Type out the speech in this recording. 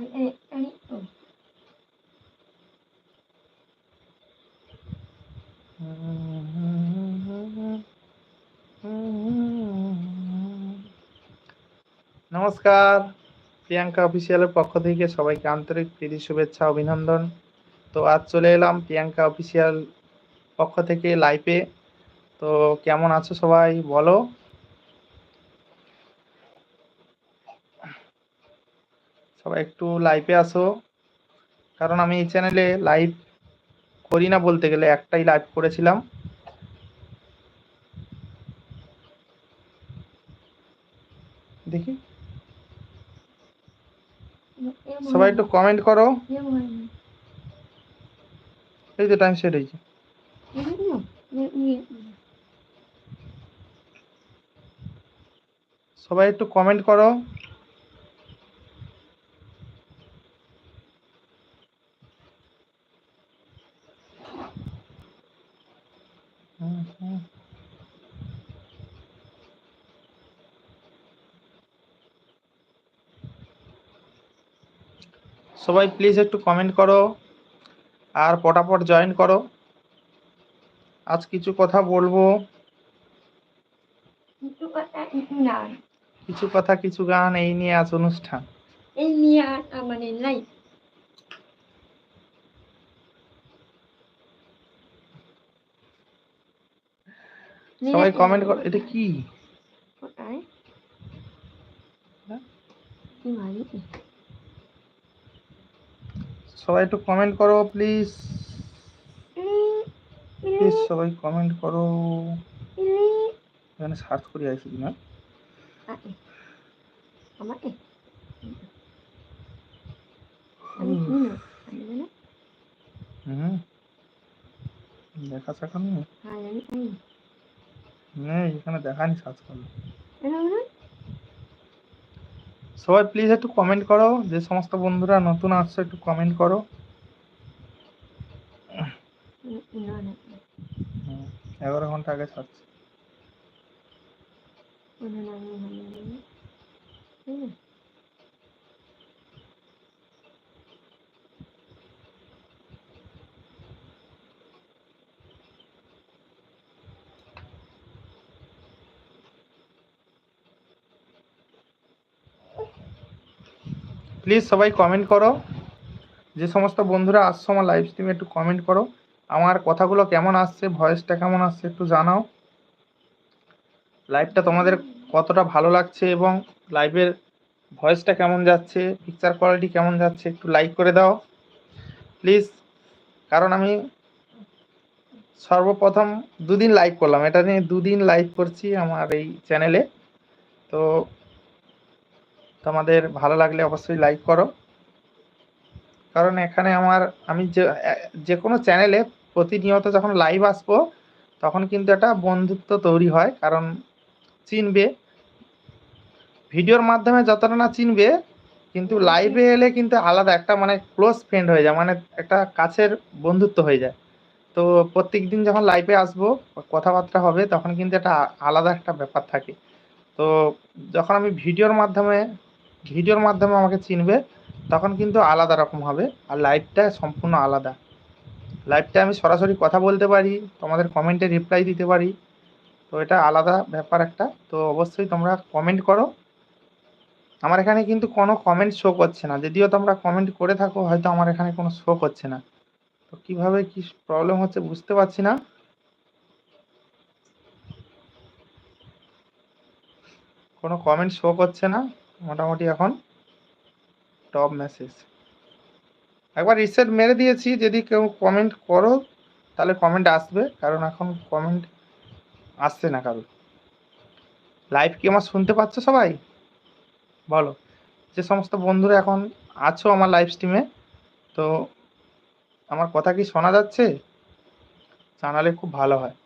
নমস্কার, প্রিয়াঙ্কা অফিসিয়ালের পক্ষ থেকে সবাইকে আন্তরিক প্রীতি, শুভেচ্ছা, অভিনন্দন। তো আজ চলে এলাম প্রিয়াঙ্কা অফিসিয়াল পক্ষ থেকে লাইভে তো কেমন আছো সবাই? বলো। সবাই একটু লাইভে আসো। কারণ আমি এই চ্যানেলে লাইভ করি না বলতে গেলে, একটাই লাইভ করেছিলাম। দেখি। সবাই একটু কমেন্ট করো। এই তো টাইম সেট হয়েছে। সবাই একটু কমেন্ট করো। সবাই প্লিজ একটু কমেন্ট করো আর পটাপট জয়েন করো। আজ কিছু কথা বলব। না। কিছু কথা কিছু গান এই নিয়ে আজ অনুষ্ঠান। এই নিয়ে আর মানে সবাই কমেন্ট করো এটা কি? হ্যাঁ? কি মারি সবাই একটু কমেন্ট করো প্লিজ প্লিজ সবাই কমেন্ট করো। এখানে সার্চ করে আসি না আমার আমি কি না আমি না হুম। দেখা হ্যাঁ আমি আমি। নেই এখানে দেখানি সার্চ করলে। সবাই প্লিজ একটু কমেন্ট করো যে সমস্ত বন্ধুরা নতুন আসছে একটু কমেন্ট করো। এগারো ঘণ্টা আগে সার্চ না না না না প্লিজ সবাই কমেন্ট করো। যে সমস্ত বন্ধুরা আসছো আমার লাইভ স্ট্রিমে একটু কমেন্ট করো। আমার কথাগুলো কেমন আসছে ভয়েসটা কেমন আসছে একটু জানাও। লাইভটা তোমাদের কতটা ভালো লাগছে এবং লাইভের ভয়েসটা কেমন যাচ্ছে পিকচার কোয়ালিটি কেমন যাচ্ছে একটু লাইক করে দাও। প্লিজ কারণ আমি সর্বপ্রথম দুদিন লাইভ করলাম। এটা নিয়ে দুদিন লাইভ করছি আমার এই চ্যানেলে তো তোমাদের ভালো লাগলে অবশ্যই লাইক করো। কারণ এখানে আমার আমি যে যে কোনো চ্যানেলে প্রতিনিয়ত যখন লাইভ আসব তখন কিন্তু একটা বন্ধুত্ব তৈরি হয় কারণ চিনবে। ভিডিওর মাধ্যমে যতটা না চিনবে কিন্তু লাইভে এলে কিন্তু আলাদা একটা মানে ক্লোজ ফ্রেন্ড হয়ে যায় মানে একটা কাছের বন্ধুত্ব হয়ে যায়। তো প্রত্যেক দিন যখন লাইভে আসব কথাবার্তা হবে তখন কিন্তু একটা আলাদা একটা ব্যাপার থাকে। তো যখন আমি ভিডিওর মাধ্যমে ভিডিওর মাধ্যমে আমাকে চিনবে, তখন কিন্তু আলাদা রকম হবে আর লাইভটা সম্পূর্ণ আলাদা। লাইভটা আমি সরাসরি কথা বলতে পারি, তোমাদের কমেন্টে রিপ্লাই দিতে পারি। তো এটা আলাদা ব্যাপার একটা। তো অবশ্যই তোমরা কমেন্ট করো। আমার এখানে কিন্তু কোনো কমেন্ট শো করছে না। যদিও তোমরা কমেন্ট করে থাকো, হয়তো আমার এখানে কোনো শো করছে না। তো কীভাবে কি প্রবলেম হচ্ছে বুঝতে পারছি না। কোনো কমেন্ট শো করছে না। মোটামুটি এখন টপ মেসেজ একবার রিসেট মেরে দিয়েছি, যদি কেউ কমেন্ট করো, তাহলে কমেন্ট আসবে, কারণ এখন কমেন্ট আসছে না কারও লাইভ কি আমার শুনতে পাচ্ছ সবাই? বলো। যে সমস্ত বন্ধুরা এখন আছো আমার লাইভ স্ট্রিমে তো আমার কথা কি শোনা যাচ্ছে? জানালে খুব ভালো হয়।